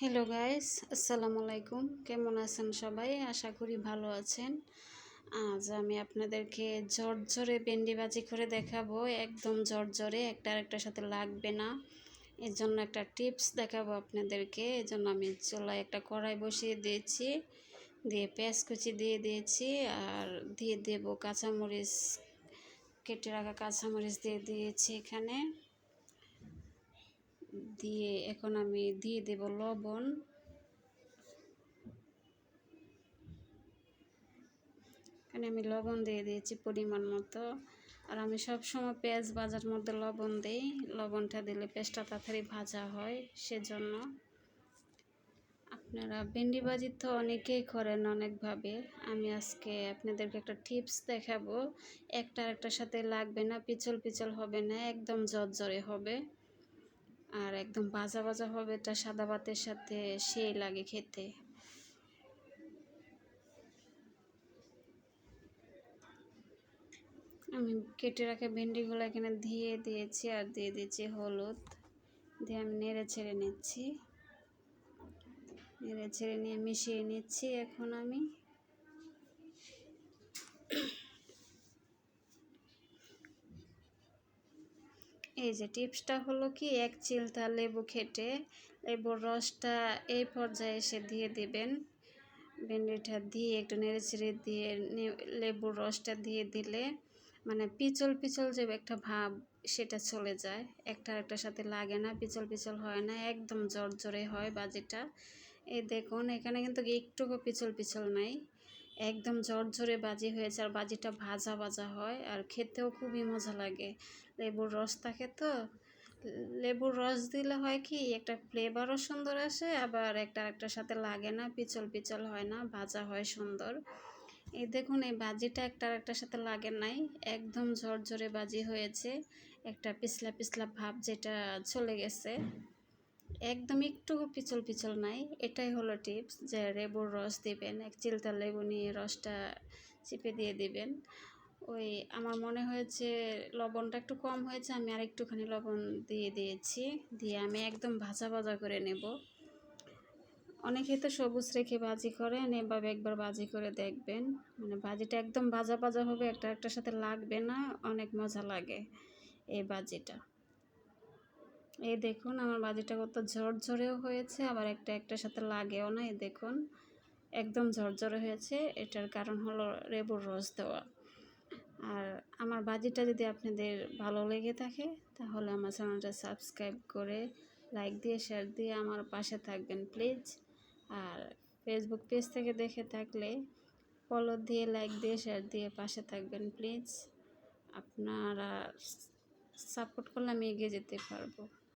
Hello guys আসসালামু আলাইকুম কেমন আছেন সবাই? আশা করি ভালো আছেন। আজ আমি আপনাদেরকে ঝরঝরে ভেন্ডি ভাজি করে দেখাবো। একদম ঝরঝরে, একটা আরেকটার সাথে লাগবে না। এর জন্য একটা টিপস দেখাবো আপনাদেরকে। এর জন্য আমি চুলায় একটা কড়াই বসিয়ে দিয়েছি। দিয়ে পেঁয়াজ কুচি দিয়ে দিয়েছি আর দিয়ে দেবো কাঁচামরিচ, কেটে রাখা কাঁচামরিচ দিয়ে দিয়েছি এখানে। দিয়ে এখন আমি দিয়ে দেব লবণ। এখানে আমি লবণ দিয়ে দিয়েছি পরিমাণ মতো। আর আমি সব সময় পেঁয়াজ ভাজার মধ্যে লবণ দিই। লবণটা দিলে পেঁয়াজটা তাড়াতাড়ি ভাজা হয় সেজন্য। আপনারা ভেন্ডি ভাজি তো অনেকেই করেন অনেকভাবে। আমি আজকে আপনাদেরকে একটা টিপস দেখাবো। একটা একটার সাথে লাগবে না, পিছল পিছল হবে না, একদম জর্জরে হবে। আর একদম ভাজা ভাজা হবে এটা সাদা ভাতের সাথে সেই লাগে খেতে। আমি কেটে রাখা ভেন্ডিগুলো এখানে দিয়ে দিয়েছি আর দিয়ে দিয়েছি হলুদ। দিয়ে আমি নেড়ে ছেড়ে নিচ্ছি। নেড়ে ছেড়ে নিয়ে মিশিয়ে নিচ্ছি এখন আমি। এই যে টিপসটা হলো কি, এক চিলতা লেবু খেটে লেবুর রসটা এই পর্যায়ে এসে দিয়ে দিবেন। ভেন্ডিটা দিয়ে একটু নেড়ে ছেড়ে দিয়ে লেবুর রসটা দিয়ে দিলে মানে পিচল পিচল যে একটা ভাব সেটা চলে যায়। একটা একটার সাথে লাগে না, পিচল পিচল হয় না, একদম জোরে হয় বাজিটা। এই দেখুন, এখানে কিন্তু একটুকু পিচল পিচল নাই। একদম ঝরঝরে বাজি হয়েছে আর বাজিটা ভাজা ভাজা হয় আর খেতেও খুবই মজা লাগে। লেবুর রস থাকে তো, লেবুর রস দিলে হয় কি একটা ফ্লেভারও সুন্দর আসে আবার একটা একটার সাথে লাগে না, পিচল পিচল হয় না, ভাজা হয় সুন্দর। এই দেখুন এই বাজিটা একটা একটার সাথে লাগে নাই, একদম ঝরঝরে বাজি হয়েছে, একটা পিছলা পিছলা ভাব যেটা চলে গেছে। একদম একটু পিছল পিছল নাই, এটাই হলো টিপস যে লেবুর রস দিবেন, এক চিলতা লেবু নিয়ে রসটা চিপে দিয়ে দিবেন। ওই আমার মনে হয়েছে লবণটা একটু কম হয়েছে, আমি আর একটুখানি লবণ দিয়ে দিয়েছি, দিয়ে আমি একদম ভাজা ভাজা করে নেব। অনেকে তো সবুজ রেখে ভাজি করেন, এভাবে একবার ভাজি করে দেখবেন। মানে ভাজিটা একদম ভাজা ভাজা হবে, একটা একটার সাথে লাগবে না, অনেক মজা লাগে এই ভাজিটা। এই দেখুন, আমার বাজিটা কত ঝরঝরেও হয়েছে, আবার একটা একটার সাথে লাগেও না, এই দেখুন। একদম ঝরঝরে হয়েছে, এটার কারণ হলো লেবুর রস দেওয়া। আর আমার বাজিটা যদি আপনাদের ভালো লেগে থাকে, তাহলে আমার চ্যানেলটা সাবস্ক্রাইব করে লাইক দিয়ে, শেয়ার দিয়ে আমার পাশে থাকবেন, প্লিজ। আর ফেসবুক পেজ থেকে দেখে থাকলে ফলো দিয়ে, লাইক দিয়ে, শেয়ার দিয়ে পাশে থাকবেন, প্লিজ। আপনারা সাপোর্ট করলে আমি এগিয়ে যেতে পারব।